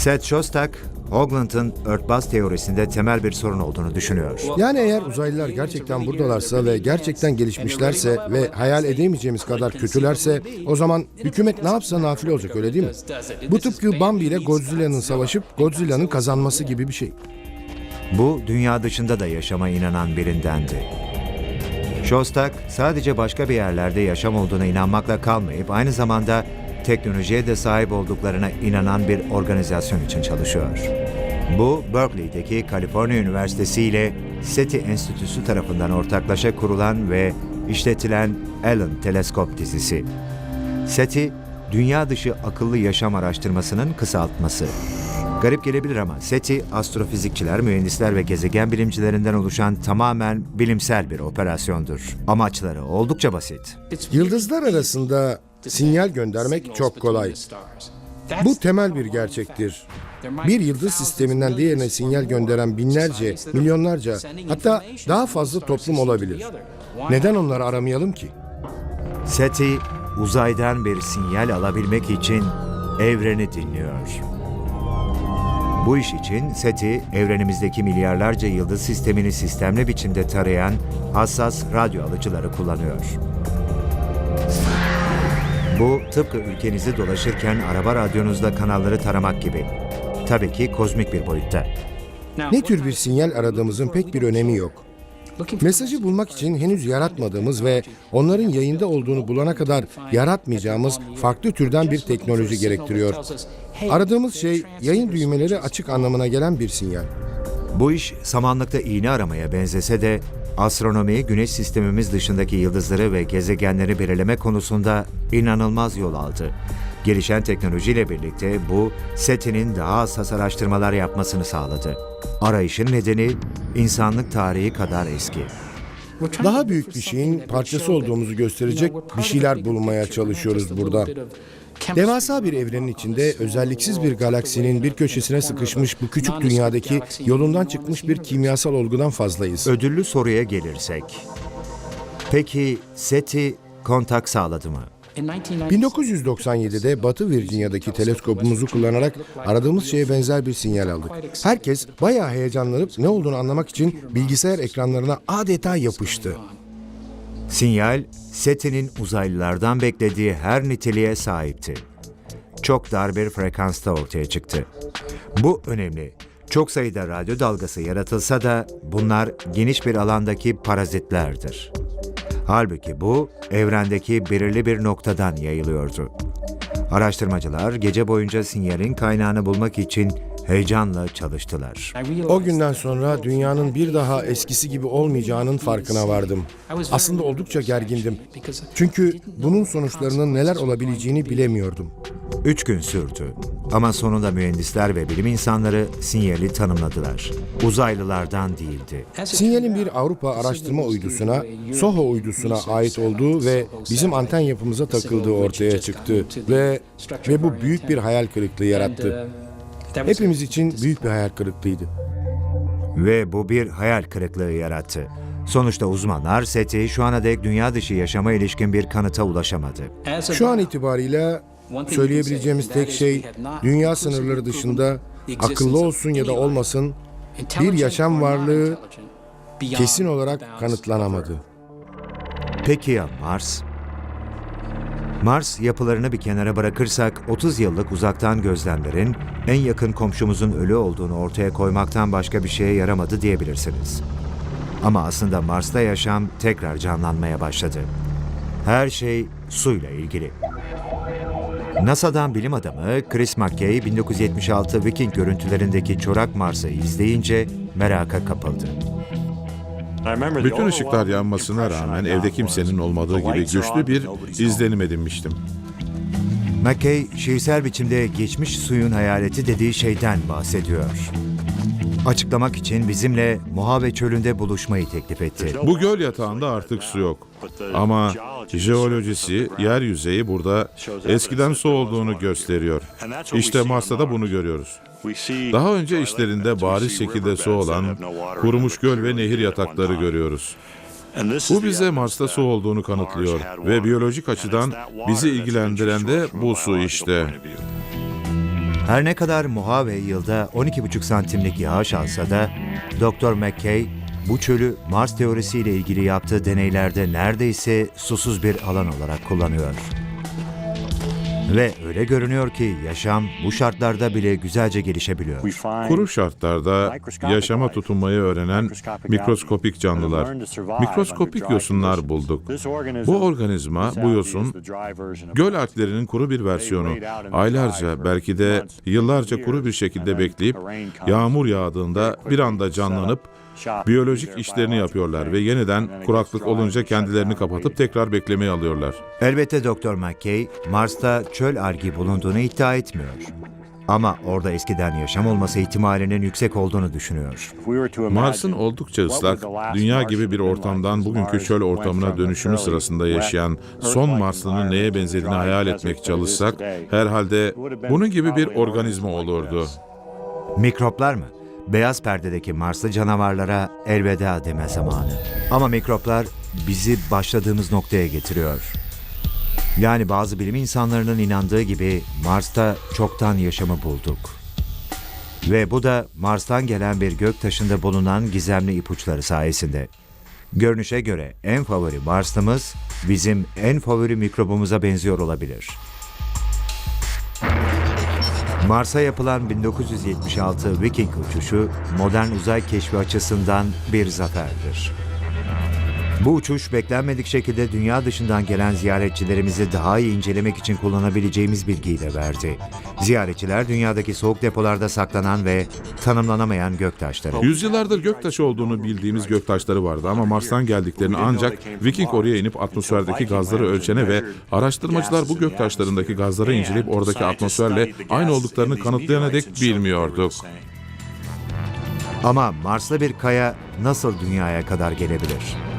Seth Shostak, Hoagland'ın örtbas teorisinde temel bir sorun olduğunu düşünüyor. Yani eğer uzaylılar gerçekten buradalarsa ve gerçekten gelişmişlerse ve hayal edemeyeceğimiz kadar kötülerse o zaman hükümet ne yapsa nafile olacak öyle değil mi? Bu tıpkı Bambi ile Godzilla'nın savaşıp Godzilla'nın kazanması gibi bir şey. Bu dünya dışında da yaşama inanan birindendi. Shostak sadece başka bir yerlerde yaşam olduğuna inanmakla kalmayıp aynı zamanda teknolojiye de sahip olduklarına inanan bir organizasyon için çalışıyor. Bu Berkeley'deki Kaliforniya Üniversitesi ile SETI Enstitüsü tarafından ortaklaşa kurulan ve işletilen Allen Teleskop dizisi. SETI, dünya dışı akıllı yaşam araştırmasının kısaltması. Garip gelebilir ama SETI, astrofizikçiler, mühendisler ve gezegen bilimcilerinden oluşan tamamen bilimsel bir operasyondur. Amaçları oldukça basit. Yıldızlar arasında sinyal göndermek çok kolay. Bu temel bir gerçektir. Bir yıldız sisteminden diğerine sinyal gönderen binlerce, milyonlarca hatta daha fazla toplum olabilir. Neden onları aramayalım ki? SETI, uzaydan bir sinyal alabilmek için evreni dinliyor. Bu iş için SETI, evrenimizdeki milyarlarca yıldız sistemini sistemli biçimde tarayan hassas radyo alıcıları kullanıyor. Bu tıpkı ülkenizi dolaşırken araba radyonuzda kanalları taramak gibi. Tabii ki kozmik bir boyutta. Ne tür bir sinyal aradığımızın pek bir önemi yok. Mesajı bulmak için henüz yaratmadığımız ve onların yayında olduğunu bulana kadar yaratmayacağımız farklı türden bir teknoloji gerektiriyor. Aradığımız şey yayın düğmeleri açık anlamına gelen bir sinyal. Bu iş samanlıkta iğne aramaya benzese de astronomi güneş sistemimiz dışındaki yıldızları ve gezegenleri belirleme konusunda inanılmaz yol aldı. Gelişen teknolojiyle birlikte bu SETI'nin daha hassas araştırmalar yapmasını sağladı. Arayışın nedeni insanlık tarihi kadar eski. Daha büyük bir şeyin parçası olduğumuzu gösterecek bir şeyler bulmaya çalışıyoruz burada. Devasa bir evrenin içinde özelliksiz bir galaksinin bir köşesine sıkışmış bu küçük dünyadaki yolundan çıkmış bir kimyasal olgudan fazlayız. Ödüllü soruya gelirsek. Peki SETI kontak sağladı mı? 1997'de Batı Virginia'daki teleskopumuzu kullanarak aradığımız şeye benzer bir sinyal aldık. Herkes bayağı heyecanlanıp ne olduğunu anlamak için bilgisayar ekranlarına adeta yapıştı. Sinyal, SETI'nin uzaylılardan beklediği her niteliğe sahipti. Çok dar bir frekansta ortaya çıktı. Bu önemli. Çok sayıda radyo dalgası yaratılsa da bunlar geniş bir alandaki parazitlerdir. Halbuki bu evrendeki belirli bir noktadan yayılıyordu. Araştırmacılar gece boyunca sinyalin kaynağını bulmak için heyecanla çalıştılar. O günden sonra dünyanın bir daha eskisi gibi olmayacağının farkına vardım. Aslında oldukça gergindim. Çünkü bunun sonuçlarının neler olabileceğini bilemiyordum. Üç gün sürdü. Ama sonunda mühendisler ve bilim insanları sinyali tanımladılar. Uzaylılardan değildi. Sinyalin bir Avrupa araştırma uydusuna, SOHO uydusuna ait olduğu ve bizim anten yapımıza takıldığı ortaya çıktı ve ve bu büyük bir hayal kırıklığı yarattı. Hepimiz için büyük bir hayal kırıklığıydı. Ve bu bir hayal kırıklığı yarattı. Sonuçta uzmanlar SETI şu ana dek dünya dışı yaşama ilişkin bir kanıta ulaşamadı. Şu an itibariyle söyleyebileceğimiz tek şey dünya sınırları dışında akıllı olsun ya da olmasın bir yaşam varlığı kesin olarak kanıtlanamadı. Peki ya Mars? Mars yapılarını bir kenara bırakırsak 30 yıllık uzaktan gözlemlerin en yakın komşumuzun ölü olduğunu ortaya koymaktan başka bir şeye yaramadı diyebilirsiniz. Ama aslında Mars'ta yaşam tekrar canlanmaya başladı. Her şey suyla ilgili. NASA'dan bilim adamı Chris McKay 1976 Viking görüntülerindeki çorak Mars'ı izleyince meraka kapıldı. Bütün ışıklar yanmasına rağmen evde kimsenin olmadığı gibi güçlü bir izlenim edinmiştim. McKay, şiirsel biçimde geçmiş suyun hayaleti dediği şeyden bahsediyor. Açıklamak için bizimle Mojave Çölü'nde buluşmayı teklif etti. Bu göl yatağında artık su yok. Ama jeolojisi yer yüzeyi burada eskiden su olduğunu gösteriyor. İşte Mars'ta da bunu görüyoruz. Daha önce işlerinde bariz şekilde su olan kurumuş göl ve nehir yatakları görüyoruz. Bu bize Mars'ta su olduğunu kanıtlıyor ve biyolojik açıdan bizi ilgilendiren de bu su işte. Her ne kadar Mojave yılda 12,5 santimlik yağış alsa da Dr. McKay bu çölü Mars teorisiyle ilgili yaptığı deneylerde neredeyse susuz bir alan olarak kullanıyor. Ve öyle görünüyor ki yaşam bu şartlarda bile güzelce gelişebiliyor. Kuru şartlarda yaşama tutunmayı öğrenen mikroskopik canlılar, mikroskopik yosunlar bulduk. Bu organizma, bu yosun, göl alglerinin kuru bir versiyonu. Aylarca, belki de yıllarca kuru bir şekilde bekleyip, yağmur yağdığında bir anda canlanıp, biyolojik işlerini yapıyorlar ve yeniden kuraklık olunca kendilerini kapatıp tekrar beklemeye alıyorlar. Elbette Dr. McKay, Mars'ta çöl algi bulunduğunu iddia etmiyor. Ama orada eskiden yaşam olması ihtimalinin yüksek olduğunu düşünüyor. Mars'ın oldukça ıslak, dünya gibi bir ortamdan bugünkü çöl ortamına dönüşümü sırasında yaşayan son Marslı'nın neye benzediğini hayal etmek çalışsak, herhalde bunun gibi bir organizma olurdu. Mikroplar mı? Beyaz perdedeki Marslı canavarlara elveda deme zamanı. Ama mikroplar bizi başladığımız noktaya getiriyor. Yani bazı bilim insanlarının inandığı gibi Mars'ta çoktan yaşamı bulduk. Ve bu da Mars'tan gelen bir gök taşında bulunan gizemli ipuçları sayesinde. Görünüşe göre en favori Marslımız bizim en favori mikrobumuza benziyor olabilir. Mars'a yapılan 1976 Viking uçuşu modern uzay keşfi açısından bir zaferdir. Bu uçuş beklenmedik şekilde dünya dışından gelen ziyaretçilerimizi daha iyi incelemek için kullanabileceğimiz bilgiyi de verdi. Ziyaretçiler dünyadaki soğuk depolarda saklanan ve tanımlanamayan göktaşları. Yüzyıllardır göktaşı olduğunu bildiğimiz göktaşları vardı ama Mars'tan geldiklerini ancak Viking oraya inip atmosferdeki gazları ölçene ve araştırmacılar bu göktaşlarındaki gazları inceleyip oradaki atmosferle aynı olduklarını kanıtlayana dek bilmiyorduk. Ama Mars'ta bir kaya nasıl dünyaya kadar gelebilir?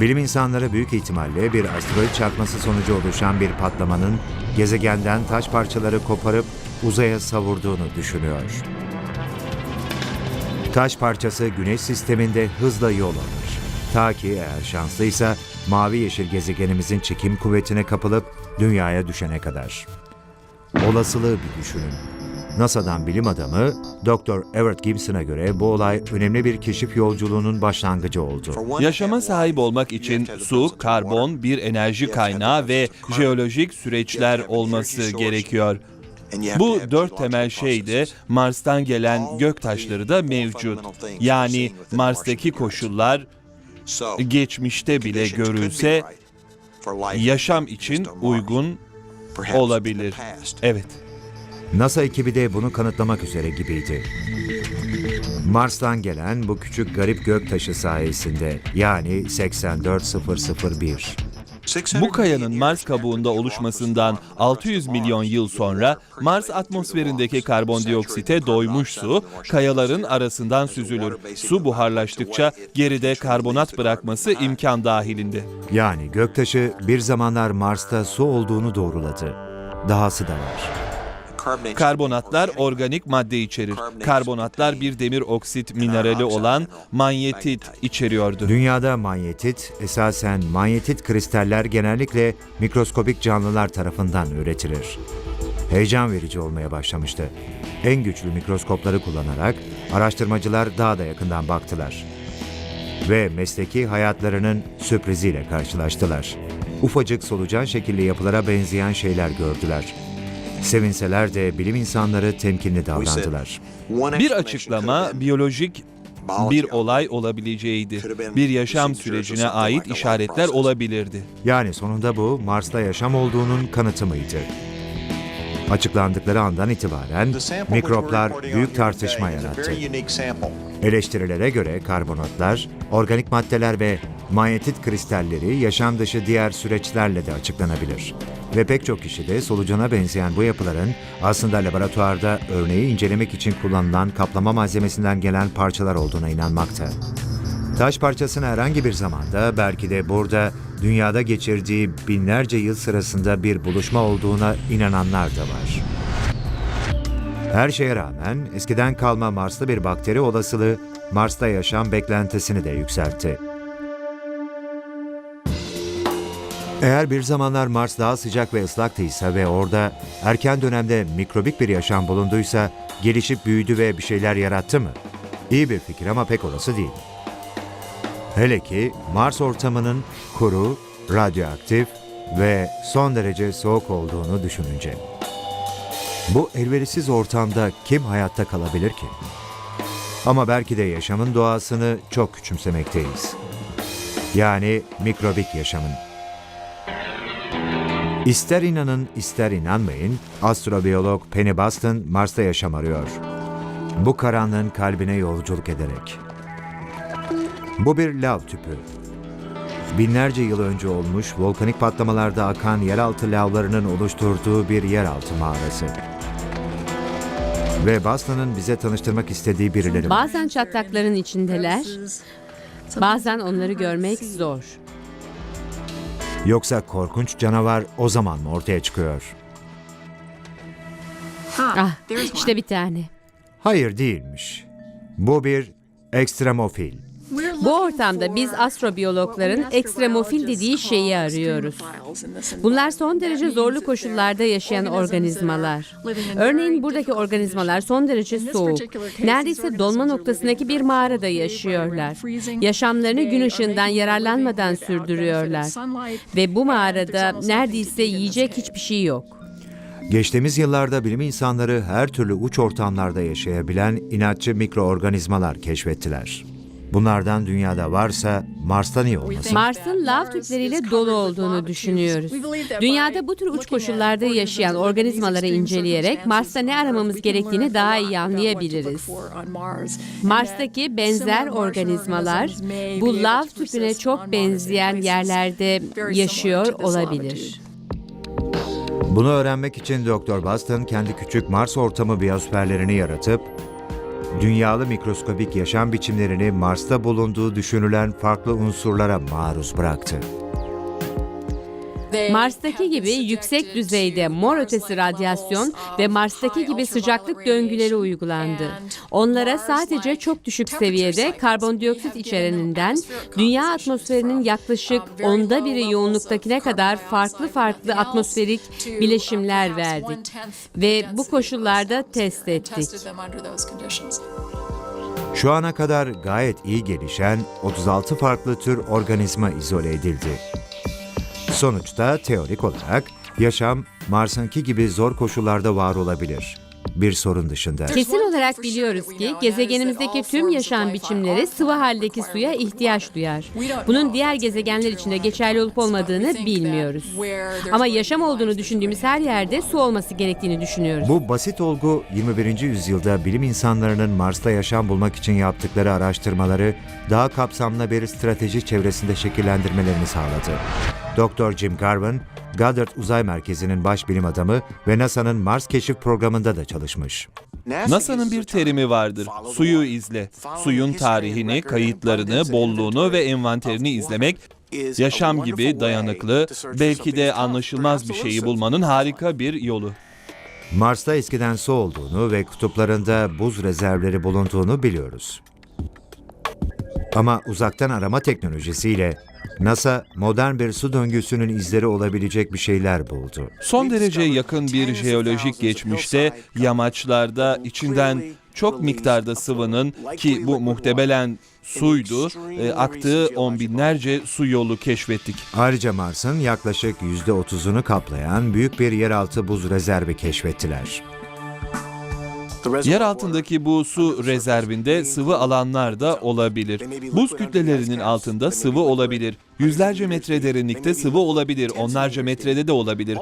Bilim insanları büyük ihtimalle bir asteroid çarpması sonucu oluşan bir patlamanın gezegenden taş parçaları koparıp uzaya savurduğunu düşünüyor. Taş parçası güneş sisteminde hızla yol alır. Ta ki eğer şanslıysa mavi yeşil gezegenimizin çekim kuvvetine kapılıp dünyaya düşene kadar. Olasılığı bir düşünün. NASA'dan bilim adamı Dr. Everett Gibson'a göre bu olay önemli bir keşif yolculuğunun başlangıcı oldu. Yaşama sahip olmak için su, karbon, bir enerji kaynağı ve jeolojik süreçler olması gerekiyor. Bu dört temel şey de Mars'tan gelen göktaşları da mevcut. Yani Mars'taki koşullar geçmişte bile görülse yaşam için uygun olabilir. Evet. NASA ekibi de bunu kanıtlamak üzere gibiydi. Mars'tan gelen bu küçük garip göktaşı sayesinde yani 84001 Bu kayanın Mars kabuğunda oluşmasından 600 milyon yıl sonra Mars atmosferindeki karbondioksite doymuş su kayaların arasından süzülür. Su buharlaştıkça geride karbonat bırakması imkan dahilinde. yani göktaşı bir zamanlar Mars'ta su olduğunu doğruladı. Dahası da var. Karbonatlar organik madde içerir. Karbonatlar bir demir oksit minerali olan manyetit içeriyordu. Dünyada manyetit, esasen manyetit kristaller genellikle mikroskopik canlılar tarafından üretilir. Heyecan verici olmaya başlamıştı. En güçlü mikroskopları kullanarak araştırmacılar daha da yakından baktılar. Ve mesleki hayatlarının sürpriziyle karşılaştılar. Ufacık solucan şekilli yapılara benzeyen şeyler gördüler. Sevinseler de bilim insanları temkinli davrandılar. Bir açıklama biyolojik bir olay olabileceğiydi. Bir yaşam sürecine ait işaretler olabilirdi. Yani sonunda bu Mars'ta yaşam olduğunun kanıtı mıydı? Açıklandıkları andan itibaren mikroplar büyük tartışma yarattı. Eleştirilere göre karbonatlar, organik maddeler ve manyetit kristalleri yaşam dışı diğer süreçlerle de açıklanabilir. Ve pek çok kişi de solucana benzeyen bu yapıların aslında laboratuvarda örneği incelemek için kullanılan kaplama malzemesinden gelen parçalar olduğuna inanmakta. Taş parçasını herhangi bir zamanda belki de burada dünyada geçirdiği binlerce yıl sırasında bir buluşma olduğuna inananlar da var. Her şeye rağmen eskiden kalma Marslı bir bakteri olasılığı Mars'ta yaşam beklentisini de yükseltti. Eğer bir zamanlar Mars daha sıcak ve ıslaktıysa ve orada erken dönemde mikrobik bir yaşam bulunduysa gelişip büyüdü ve bir şeyler yarattı mı? İyi bir fikir ama pek olası değil. Hele ki Mars ortamının kuru, radyoaktif ve son derece soğuk olduğunu düşününce. Bu elverişsiz ortamda kim hayatta kalabilir ki? Ama belki de yaşamın doğasını çok küçümsemekteyiz. Yani mikrobik yaşamın. İster inanın ister inanmayın, astrobiyolog Penny Boston Mars'ta yaşam arıyor. Bu karanlığın kalbine yolculuk ederek. Bu bir lav tüpü. Binlerce yıl önce olmuş volkanik patlamalarda akan yeraltı lavlarının oluşturduğu bir yeraltı mağarası. Ve Boston'ın bize tanıştırmak istediği birileri var. Bazen çatlakların içindeler, bazen onları görmek zor. Yoksa korkunç canavar o zaman mı ortaya çıkıyor? Ah, işte bir tane. Hayır değilmiş. Bu bir ekstremofil. Bu ortamda biz astrobiyologların ekstremofil dediği şeyi arıyoruz. Bunlar son derece zorlu koşullarda yaşayan organizmalar. Örneğin buradaki organizmalar son derece soğuk. Neredeyse donma noktasındaki bir mağarada yaşıyorlar. Yaşamlarını gün ışığından yararlanmadan sürdürüyorlar. Ve bu mağarada neredeyse yiyecek hiçbir şey yok. Geçtiğimiz yıllarda bilim insanları her türlü uç ortamlarda yaşayabilen inatçı mikroorganizmalar keşfettiler. Bunlardan dünyada varsa Mars'ta niye olmasın? Mars'ın lav tüpleriyle dolu olduğunu düşünüyoruz. Dünyada bu tür uç koşullarda yaşayan organizmaları inceleyerek Mars'ta ne aramamız gerektiğini daha iyi anlayabiliriz. Mars'taki benzer organizmalar bu lav tüpüne çok benzeyen yerlerde yaşıyor olabilir. Bunu öğrenmek için Dr. Boston kendi küçük Mars ortamı biyosferlerini yaratıp dünyalı mikroskobik yaşam biçimlerini Mars'ta bulunduğu düşünülen farklı unsurlara maruz bıraktı. Mars'taki gibi yüksek düzeyde mor ötesi radyasyon ve Mars'taki gibi sıcaklık döngüleri uygulandı. Onlara sadece çok düşük seviyede karbondioksit içereninden dünya atmosferinin yaklaşık onda biri yoğunluktakine kadar farklı farklı atmosferik bileşimler verdik ve bu koşullarda test ettik. Şu ana kadar gayet iyi gelişen 36 farklı tür organizma izole edildi. Sonuçta teorik olarak yaşam Mars'ınki gibi zor koşullarda var olabilir. Bir sorun dışında. Kesin olarak biliyoruz ki gezegenimizdeki tüm yaşam biçimleri sıvı haldeki suya ihtiyaç duyar. Bunun diğer gezegenler için de geçerli olup olmadığını bilmiyoruz. Ama yaşam olduğunu düşündüğümüz her yerde su olması gerektiğini düşünüyoruz. Bu basit olgu 21. yüzyılda bilim insanlarının Mars'ta yaşam bulmak için yaptıkları araştırmaları daha kapsamlı bir strateji çevresinde şekillendirmelerini sağladı. Dr. Jim Garvin, Goddard Uzay Merkezi'nin baş bilim adamı ve NASA'nın Mars keşif programında da çalışmış. NASA'nın bir terimi vardır. Suyu izle. Suyun tarihini, kayıtlarını, bolluğunu ve envanterini izlemek yaşam gibi dayanıklı, belki de anlaşılmaz bir şeyi bulmanın harika bir yolu. Mars'ta eskiden su olduğunu ve kutuplarında buz rezervleri bulunduğunu biliyoruz. Ama uzaktan arama teknolojisiyle NASA modern bir su döngüsünün izleri olabilecek bir şeyler buldu. Son derece yakın bir jeolojik geçmişte yamaçlarda içinden çok miktarda sıvının ki bu muhtemelen suydu, e, aktığı on binlerce su yolu keşfettik. Ayrıca Mars'ın yaklaşık %30'unu kaplayan büyük bir yeraltı buz rezervi keşfettiler. Yer altındaki bu su rezervinde sıvı alanlar da olabilir. Buz kütlelerinin altında sıvı olabilir. Yüzlerce metre derinlikte sıvı olabilir, onlarca metrede de olabilir.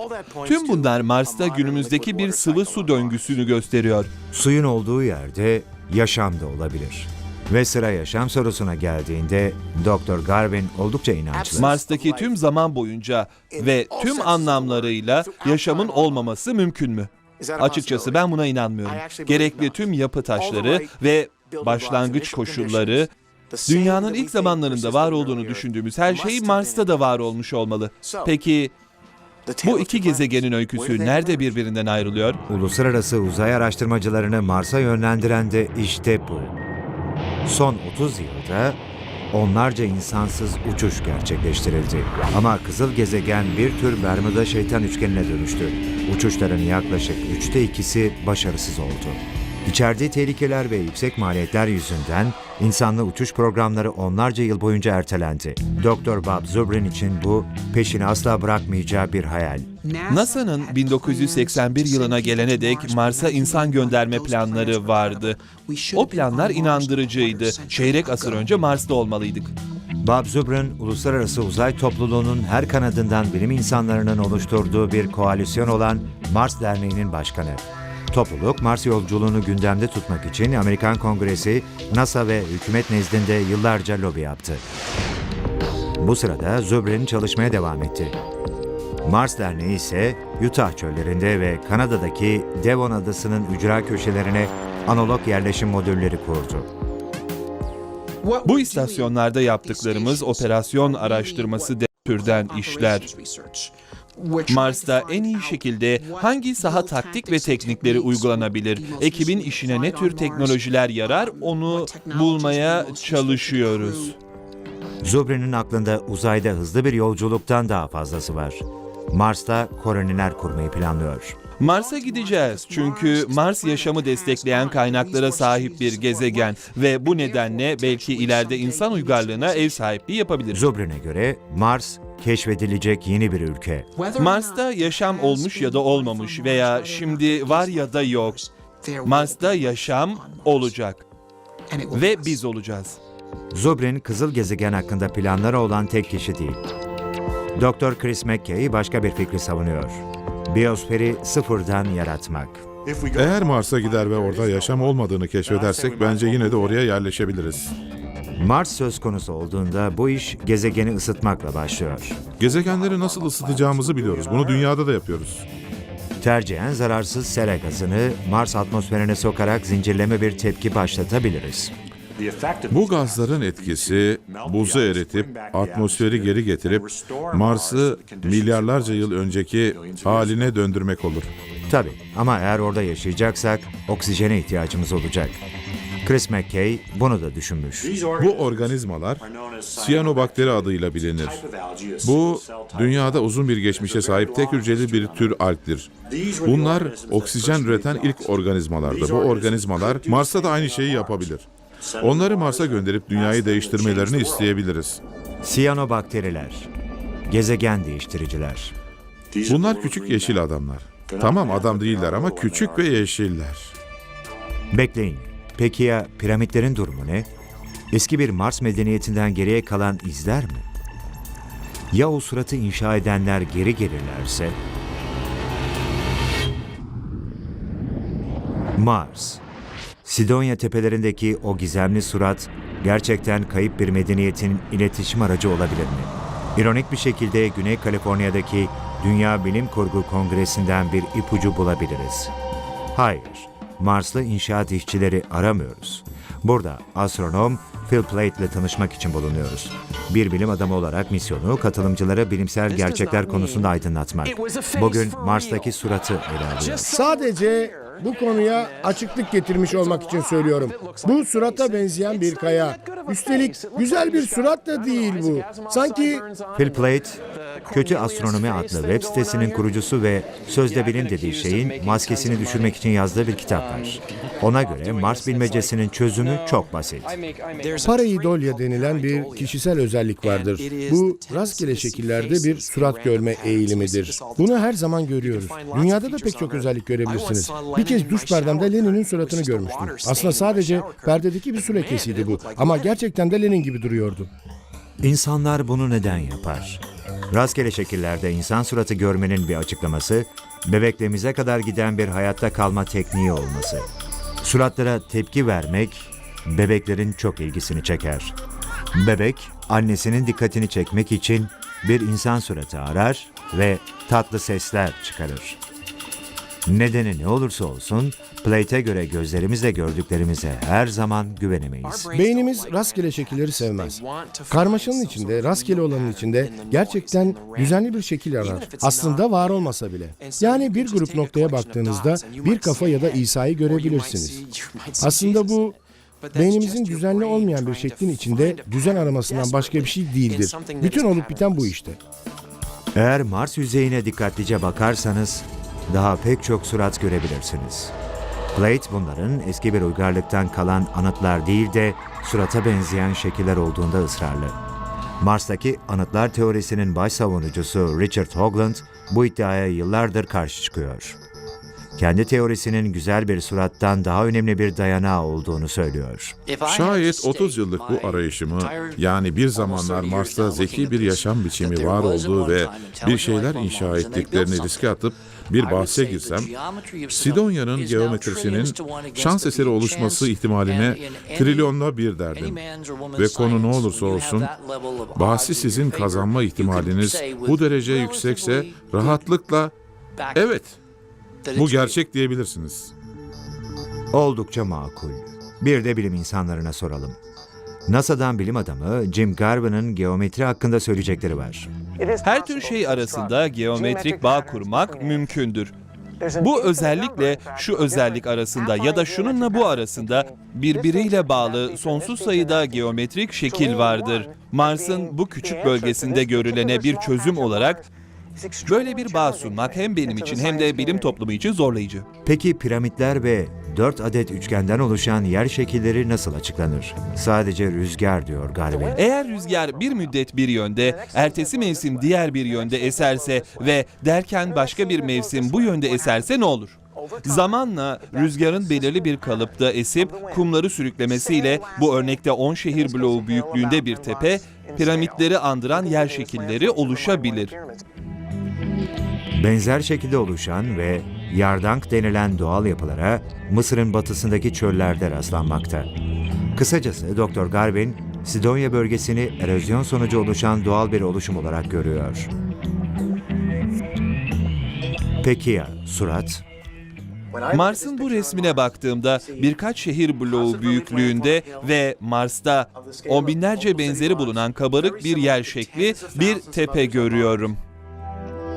Tüm bunlar Mars'ta günümüzdeki bir sıvı su döngüsünü gösteriyor. Suyun olduğu yerde yaşam da olabilir. Ve sıra yaşam sorusuna geldiğinde Dr. Garvin oldukça inançlı. Mars'taki tüm zaman boyunca ve tüm anlamlarıyla yaşamın olmaması mümkün mü? Açıkçası ben buna inanmıyorum. Gerekli tüm yapı taşları ve başlangıç koşulları dünyanın ilk zamanlarında var olduğunu düşündüğümüz her şey Mars'ta da var olmuş olmalı. Peki bu iki gezegenin öyküsü nerede birbirinden ayrılıyor? Uluslararası uzay araştırmacılarını Mars'a yönlendiren de işte bu. Son 30 yılda onlarca insansız uçuş gerçekleştirildi. Ama kızıl gezegen bir tür Bermuda şeytan üçgenine dönüştü. Uçuşların yaklaşık üçte ikisi başarısız oldu. İçerdiği tehlikeler ve yüksek maliyetler yüzünden insanlı uçuş programları onlarca yıl boyunca ertelendi. Dr. Bob Zubrin için bu peşini asla bırakmayacağı bir hayal. NASA'nın 1981 yılına gelene dek Mars'a insan gönderme planları vardı. O planlar inandırıcıydı. Çeyrek asır önce Mars'ta olmalıydık. Bob Zubrin, uluslararası uzay topluluğunun her kanadından bilim insanlarının oluşturduğu bir koalisyon olan Mars Derneği'nin başkanı. Topluluk, Mars yolculuğunu gündemde tutmak için Amerikan Kongresi, NASA ve hükümet nezdinde yıllarca lobi yaptı. Bu sırada Zubrin çalışmaya devam etti. Mars Derneği ise Utah çöllerinde ve Kanada'daki Devon Adası'nın ücra köşelerine analog yerleşim modülleri kurdu. Bu istasyonlarda yaptıklarımız operasyon araştırması de türden işler. Mars'ta en iyi şekilde hangi saha taktik ve teknikleri uygulanabilir? Ekibin işine ne tür teknolojiler yarar onu bulmaya çalışıyoruz. Zubrin'in aklında uzayda hızlı bir yolculuktan daha fazlası var. Mars'ta koloniler kurmayı planlıyor. Mars'a gideceğiz çünkü Mars yaşamı destekleyen kaynaklara sahip bir gezegen ve bu nedenle belki ileride insan uygarlığına ev sahipliği yapabiliriz. Zubrin'e göre Mars keşfedilecek yeni bir ülke. Mars'ta yaşam olmuş ya da olmamış veya şimdi var ya da yok. Mars'ta yaşam olacak ve biz olacağız. Zubrin kızıl gezegen hakkında planları olan tek kişi değil. Dr. Chris McKay başka bir fikri savunuyor. Biyosferi sıfırdan yaratmak. Eğer Mars'a gider ve orada yaşam olmadığını keşfedersek bence yine de oraya yerleşebiliriz. Mars söz konusu olduğunda bu iş gezegeni ısıtmakla başlıyor. Gezegenleri nasıl ısıtacağımızı biliyoruz. Bunu dünyada da yapıyoruz. Tercihen zararsız sera gazını Mars atmosferine sokarak zincirleme bir tepki başlatabiliriz. Bu gazların etkisi buzu eritip atmosferi geri getirip Mars'ı milyarlarca yıl önceki haline döndürmek olur. Tabii ama eğer orada yaşayacaksak oksijene ihtiyacımız olacak. Chris McKay bunu da düşünmüş. Bu organizmalar siyanobakteri adıyla bilinir. Bu dünyada uzun bir geçmişe sahip tek hücreli bir tür algdir. Bunlar oksijen üreten ilk organizmalardı. Bu organizmalar Mars'ta da aynı şeyi yapabilir. Onları Mars'a gönderip dünyayı değiştirmelerini isteyebiliriz. Siyanobakteriler, gezegen değiştiriciler. Bunlar küçük yeşil adamlar. Tamam adam değiller ama küçük ve yeşiller. Bekleyin. Peki ya piramitlerin durumu ne? Eski bir Mars medeniyetinden geriye kalan izler mi? Ya o suratı inşa edenler geri gelirlerse? Mars. Sidonya tepelerindeki o gizemli surat gerçekten kayıp bir medeniyetin iletişim aracı olabilir mi? İronik bir şekilde Güney Kaliforniya'daki Dünya Bilim Kurgu Kongresi'nden bir ipucu bulabiliriz. Hayır, Marslı inşaat işçileri aramıyoruz. Burada astronom Phil Plait ile tanışmak için bulunuyoruz. Bir bilim adamı olarak misyonu katılımcıları bilimsel gerçekler konusunda aydınlatmak. Bugün Mars'taki suratı ele alıyor. Sadece bu konuya açıklık getirmiş olmak için söylüyorum. Bu surata benzeyen bir kaya. Üstelik güzel bir surat da değil bu. Sanki Phil Plait, Kötü Astronomi adlı web sitesinin kurucusu ve sözde bilim dediği şeyin maskesini düşürmek için yazdığı bir kitap var. Ona göre Mars bilmecesinin çözümü çok basit. Pareidolya denilen bir kişisel özellik vardır. Bu rastgele şekillerde bir surat görme eğilimidir. Bunu her zaman görüyoruz. Dünyada da pek çok özellik görebilirsiniz. Bir kez duş perdemde Lenin'in suratını görmüştüm. Aslında sadece perdedeki bir su lekesiydi bu. Ama gerçekten de Lenin gibi duruyordu. İnsanlar bunu neden yapar? Rastgele şekillerde insan suratı görmenin bir açıklaması, bebekliğimize kadar giden bir hayatta kalma tekniği olması. Suratlara tepki vermek, bebeklerin çok ilgisini çeker. Bebek, annesinin dikkatini çekmek için bir insan suratı arar ve tatlı sesler çıkarır. Nedeni ne olursa olsun, Plate'e göre gözlerimizle gördüklerimize her zaman güvenemeyiz. Beynimiz rastgele şekilleri sevmez. Karmaşanın içinde, rastgele olanın içinde gerçekten düzenli bir şekil arar. Aslında var olmasa bile. Yani bir grup noktaya baktığınızda bir kafa ya da İsa'yı görebilirsiniz. Aslında bu beynimizin düzenli olmayan bir şeklin içinde düzen aramasından başka bir şey değildir. Bütün olup biten bu işte. Eğer Mars yüzeyine dikkatlice bakarsanız daha pek çok surat görebilirsiniz. Plate bunların eski bir uygarlıktan kalan anıtlar değil de surata benzeyen şekiller olduğunda ısrarlı. Mars'taki anıtlar teorisinin baş savunucusu Richard Hoagland bu iddiaya yıllardır karşı çıkıyor. Kendi teorisinin güzel bir surattan daha önemli bir dayanağı olduğunu söylüyor. Şayet 30 yıllık bu arayışımı yani bir zamanlar Mars'ta zeki bir yaşam biçimi var olduğu ve bir şeyler inşa ettiklerini riske atıp bir bahse girsem, Sidonya'nın geometrisinin şans eseri oluşması ihtimaline trilyonla bir derdim. Ve konu ne olursa olsun, bahsi sizin kazanma ihtimaliniz bu derece yüksekse rahatlıkla evet bu gerçek diyebilirsiniz. Oldukça makul. Bir de bilim insanlarına soralım. NASA'dan bilim adamı Jim Garvin'ın geometri hakkında söyleyecekleri var. Her tür şey arasında geometrik bağ kurmak mümkündür. Bu özellikle şu özellik arasında ya da şununla bu arasında birbiriyle bağlı sonsuz sayıda geometrik şekil vardır. Mars'ın bu küçük bölgesinde görülene bir çözüm olarak böyle bir bağ sunmak hem benim için hem de bilim toplumu için zorlayıcı. Peki piramitler ve 4 adet üçgenden oluşan yer şekilleri nasıl açıklanır? Sadece rüzgar diyor Garvin. Eğer rüzgar bir müddet bir yönde, ertesi mevsim diğer bir yönde eserse ve derken başka bir mevsim bu yönde eserse ne olur? Zamanla rüzgarın belirli bir kalıpta esip kumları sürüklemesiyle bu örnekte 10 şehir bloğu büyüklüğünde bir tepe, piramitleri andıran yer şekilleri oluşabilir. Benzer şekilde oluşan ve yardank denilen doğal yapılara Mısır'ın batısındaki çöllerde rastlanmakta. Kısacası Dr. Garvin, Sidonya bölgesini erozyon sonucu oluşan doğal bir oluşum olarak görüyor. Peki ya surat? Mars'ın bu resmine baktığımda birkaç şehir bloğu büyüklüğünde ve Mars'ta on binlerce benzeri bulunan kabarık bir yer şekli bir tepe görüyorum.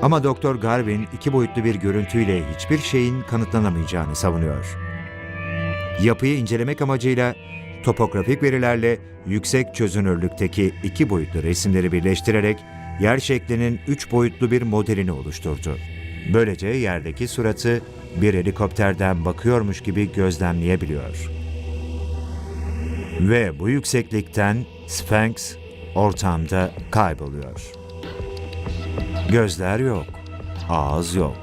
Ama Dr. Garvin iki boyutlu bir görüntüyle hiçbir şeyin kanıtlanamayacağını savunuyor. Yapıyı incelemek amacıyla topografik verilerle yüksek çözünürlükteki iki boyutlu resimleri birleştirerek yer şeklinin üç boyutlu bir modelini oluşturdu. Böylece yerdeki suratı bir helikopterden bakıyormuş gibi gözlemleyebiliyor. Ve bu yükseklikten Sphinx ortamda kayboluyor. Gözler yok, ağız yok.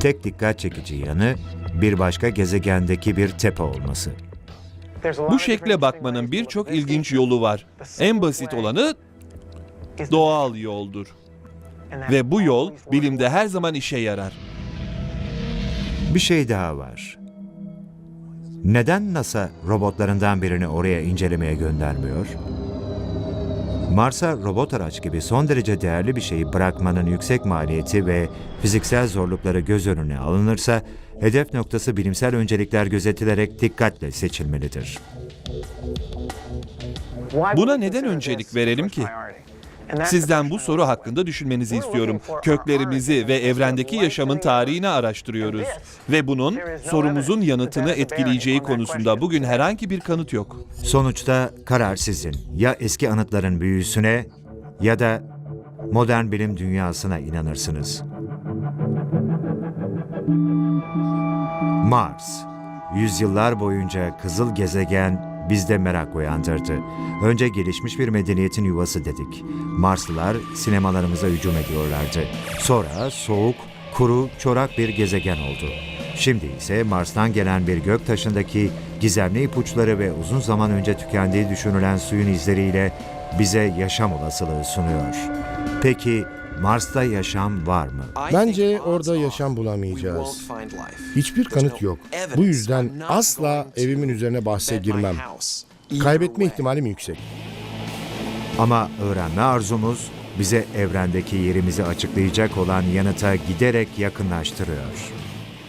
Tek dikkat çekici yanı bir başka gezegendeki bir tepe olması. Bu şekle bakmanın birçok ilginç yolu var. En basit olanı doğal yoldur. Ve bu yol bilimde her zaman işe yarar. Bir şey daha var. Neden NASA robotlarından birini oraya incelemeye göndermiyor? Mars'a robot araç gibi son derece değerli bir şeyi bırakmanın yüksek maliyeti ve fiziksel zorlukları göz önüne alınırsa, hedef noktası bilimsel öncelikler gözetilerek dikkatle seçilmelidir. Buna neden öncelik verelim ki? Sizden bu soru hakkında düşünmenizi istiyorum. Köklerimizi ve evrendeki yaşamın tarihini araştırıyoruz. Ve bunun sorumuzun yanıtını etkileyeceği konusunda bugün herhangi bir kanıt yok. Sonuçta karar sizin. Ya eski anıtların büyüsüne ya da modern bilim dünyasına inanırsınız. Mars. Yüzyıllar boyunca kızıl gezegen bizde merak uyandırdı. Önce gelişmiş bir medeniyetin yuvası dedik. Marslılar sinemalarımıza hücum ediyorlardı. Sonra soğuk, kuru, çorak bir gezegen oldu. Şimdi ise Mars'tan gelen bir gök taşındaki gizemli ipuçları ve uzun zaman önce tükendiği düşünülen suyun izleriyle bize yaşam olasılığı sunuyor. Peki Mars'ta yaşam var mı? Bence orada yaşam bulamayacağız. Hiçbir kanıt yok. Bu yüzden asla evimin üzerine bahse girmem. Kaybetme ihtimalim yüksek. Ama öğrenme arzumuz bize evrendeki yerimizi açıklayacak olan yanıta giderek yakınlaştırıyor.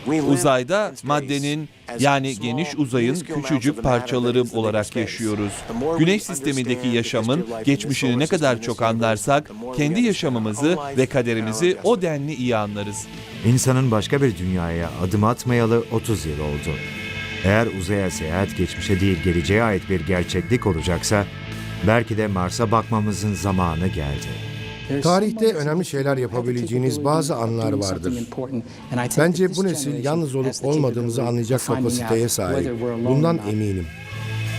Uzayda maddenin yani geniş uzayın küçücük parçaları olarak yaşıyoruz. Güneş sistemindeki yaşamın geçmişini ne kadar çok anlarsak kendi yaşamımızı ve kaderimizi o denli iyi anlarız. İnsanın başka bir dünyaya adım atmayalı 30 yıl oldu. Eğer uzaya seyahat geçmişe değil geleceğe ait bir gerçeklik olacaksa, belki de Mars'a bakmamızın zamanı geldi. Tarihte önemli şeyler yapabileceğiniz bazı anlar vardır. Bence bu nesil yalnız olup olmadığımızı anlayacak kapasiteye sahip. Bundan eminim.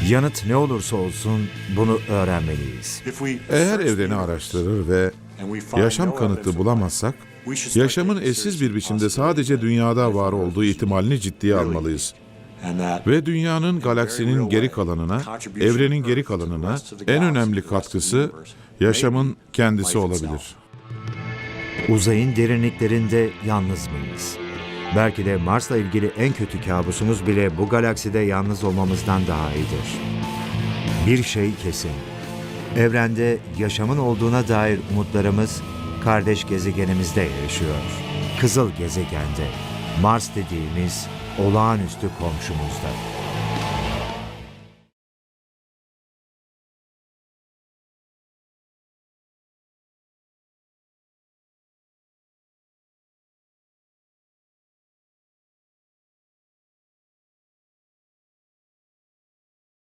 Yanıt ne olursa olsun bunu öğrenmeliyiz. Eğer evreni araştırır ve yaşam kanıtı bulamazsak, yaşamın eşsiz bir biçimde sadece dünyada var olduğu ihtimalini ciddiye almalıyız. Ve dünyanın galaksinin geri kalanına, evrenin geri kalanına en önemli katkısı yaşamın kendisi olabilir. Uzayın derinliklerinde yalnız mıyız? Belki de Mars'la ilgili en kötü kabusumuz bile bu galakside yalnız olmamızdan daha iyidir. Bir şey kesin. Evrende yaşamın olduğuna dair umutlarımız kardeş gezegenimizde yaşıyor. Kızıl gezegende. Mars dediğimiz olağanüstü komşumuzda.